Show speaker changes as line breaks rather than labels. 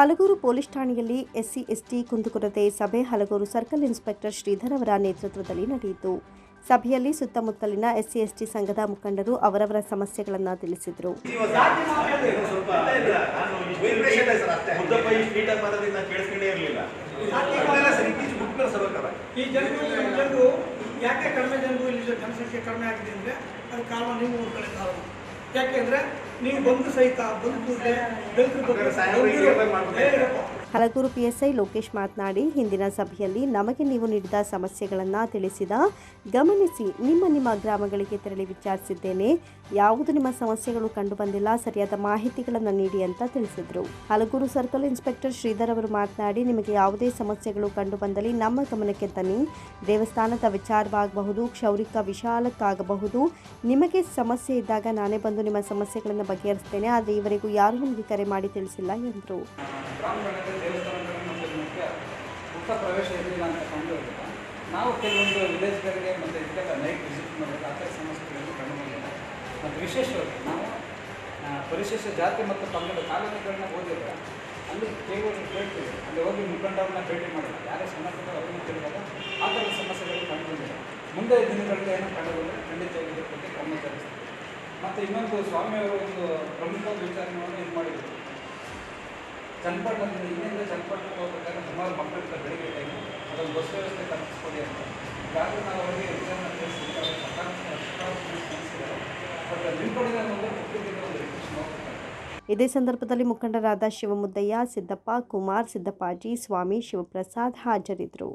Halagur police ಠಾಣೆಯಲ್ಲಿ SC ST ಕುಂದುಕೊರತೆ ಸಭೆ ಹಲಗೂರು ಸರ್ಕಲ್ ಇನ್ಸ್ಪೆಕ್ಟರ್ ಶ್ರೀಧರ್ ಅವರ ನೇತೃತ್ವದಲ್ಲಿ ನಡೆಯಿತು. ಸಭೆಯಲ್ಲಿ ಸುತ್ತಮುತ್ತಲಿನ ಎಸ್ಸಿ ಎಸ್ಟಿ ಸಂಘದ ಮುಖಂಡರು ಅವರವರ ಸಮಸ್ಯೆಗಳನ್ನು ತಿಳಿಸಿದರು.
ಈ ಸ್ಪೀಡ್ ಆಗಿ ಮಾತಾಡಿದ್ದು ನಾನು ಕೇಳಿಸ್ಕೊಂಡೇ ಇರಲಿಲ್ಲ.
ಈ ಜನರು ಯಾಕೆ ಕಡಿಮೆ ಜನರು ಇಲ್ಲಿ ಜನಸಂಖ್ಯೆ ಕಡಿಮೆ ಆಗಿದೆ ಅಂದರೆ ಅದು ಕಾರಣ ನೀವು ಊರುಗಳೇ ಕಾರಣ ಯಾಕೆಂದ್ರೆ ನೀವು ಬಂದು ಸಹಿತ ಬಂದು ದಲಿತರ
ಹಲಗೂರು ಪಿಎಸ್ಐ ಲೋಕೇಶ್ ಮಾತನಾಡಿ, ಹಿಂದಿನ ಸಭೆಯಲ್ಲಿ ನಮಗೆ ನೀವು ನೀಡಿದ ಸಮಸ್ಯೆಗಳನ್ನು ತಿಳಿಸಿದ, ಗಮನಿಸಿ ನಿಮ್ಮ ನಿಮ್ಮ ಗ್ರಾಮಗಳಿಗೆ ತೆರಳಿ ವಿಚಾರಿಸಿದ್ದೇನೆ. ಯಾವುದು ನಿಮ್ಮ ಸಮಸ್ಯೆಗಳು ಕಂಡುಬಂದಿಲ್ಲ ಸರಿಯಾದ ಮಾಹಿತಿಗಳನ್ನು ನೀಡಿ ಅಂತ ತಿಳಿಸಿದರು. ಹಲಗೂರು ಸರ್ಕಲ್ ಇನ್ಸ್ಪೆಕ್ಟರ್ ಶ್ರೀಧರ್ ಅವರು ಮಾತನಾಡಿ, ನಿಮಗೆ ಯಾವುದೇ ಸಮಸ್ಯೆಗಳು ಕಂಡುಬಂದಲ್ಲಿ ನಮ್ಮ ಗಮನಕ್ಕೆ ತನ್ನಿ ದೇವಸ್ಥಾನದ ವಿಚಾರವಾಗಬಹುದು, ಕ್ಷೌರಿಕ ವಿಶಾಲಕ್ಕಾಗಬಹುದು. ನಿಮಗೆ ಸಮಸ್ಯೆ ಇದ್ದಾಗ ನಾನೇ ಬಂದು ನಿಮ್ಮ ಸಮಸ್ಯೆಗಳನ್ನು ಬಗೆಹರಿಸ್ತೇನೆ. ಆದರೆ ಇವರೆಗೂ ಯಾರೂ ನಿಮಗೆ ಕರೆ ಮಾಡಿ ತಿಳಿಸಿಲ್ಲ ಎಂದರು.
ಗ್ರಾಮಗಳಲ್ಲಿ ದೇವಸ್ಥಾನಗಳನ್ನು ಮುಖ್ಯ ಮುಕ್ತ ಪ್ರವೇಶ ಇರಲಿಲ್ಲ ಅಂತ ಕಂಡು. ನಾವು ಕೆಲವೊಂದು ವಿಲೇಜ್ಗಳಿಗೆ ಮತ್ತು ಇದಕ್ಕೆಲ್ಲ ನೈಟ್ ವಿಸಿಟ್ ಮಾಡಬೇಕು ಆ ಥರ ಸಮಸ್ಯೆಗಳನ್ನು ಕಂಡು ಬಂದಿಲ್ಲ ಮತ್ತು ವಿಶೇಷವಾಗಿ ನಾವು ಪರಿಶಿಷ್ಟ ಜಾತಿ ಮತ್ತು ಪಂಗಡ ಕಾಲೋನಿಗಳನ್ನ ಓದಿದ್ರೆ, ಅಲ್ಲಿ ಕೇವಲ ಕೇಳ್ತೀವಿ. ಅಲ್ಲಿ ಹೋಗಿ ಮುಖಂಡರನ್ನ ಭೇಟಿ ಮಾಡಿದ್ರೆ ಯಾರೇ ಸಮಸ್ಯೆಗಳು ಅವ್ರನ್ನ ಕೇಳಿದಾಗ ಆ ಥರದ ಸಮಸ್ಯೆಗಳು ಕಂಡು ಬಂದಿಲ್ಲ ಮುಂದೆ ದಿನಗಳಲ್ಲಿ ಏನೋ ಕಂಡು ಬಂದರೆ ಖಂಡಿತವಾಗಿ ಇದ್ರ ಬಗ್ಗೆ ಗಮನ ಸಲ್ಲಿಸ್ತೀವಿ ಮತ್ತು ಇನ್ನೊಂದು ಸ್ವಾಮಿಯವರು ಒಂದು ಪ್ರಮುಖ ವಿಚಾರವನ್ನು ಇದು ಮಾಡಿದರು. ಚನ್ನಪಟ್ಟಣದಿಂದ ಇಲ್ಲಿಂದ ಚನ್ನಪಟ್ಟಣಕ್ಕೆ ಹೋಗ್ಬೇಕಾದ್ರೆ ಸುಮಾರು ಮಕ್ಕಳ ಬೆಳಿಗ್ಗೆ ಟೈಮು ಅದೊಂದು ಬಸ್ ವ್ಯವಸ್ಥೆ ಕಲ್ಪಿಸ್ಕೊಡಿ ಅಂತ. ಈಗಾಗಲೇ ನಾವು ಅವರಿಗೆ ಎಕ್ಸಾಮ್ನ ರಿಕ್ವೆಸ್ಟ್ ಮಾಡ್ತಾರೆ
ಇದೇ ಸಂದರ್ಭದಲ್ಲಿ ಮುಖಂಡರಾದ ಶಿವಮುದ್ದಯ್ಯ, ಸಿದ್ದಪ್ಪ ಕುಮಾರ್, ಸಿದ್ದಪ್ಪಾಜಿ, ಸ್ವಾಮಿ ಶಿವಪ್ರಸಾದ್ ಹಾಜರಿದ್ದರು.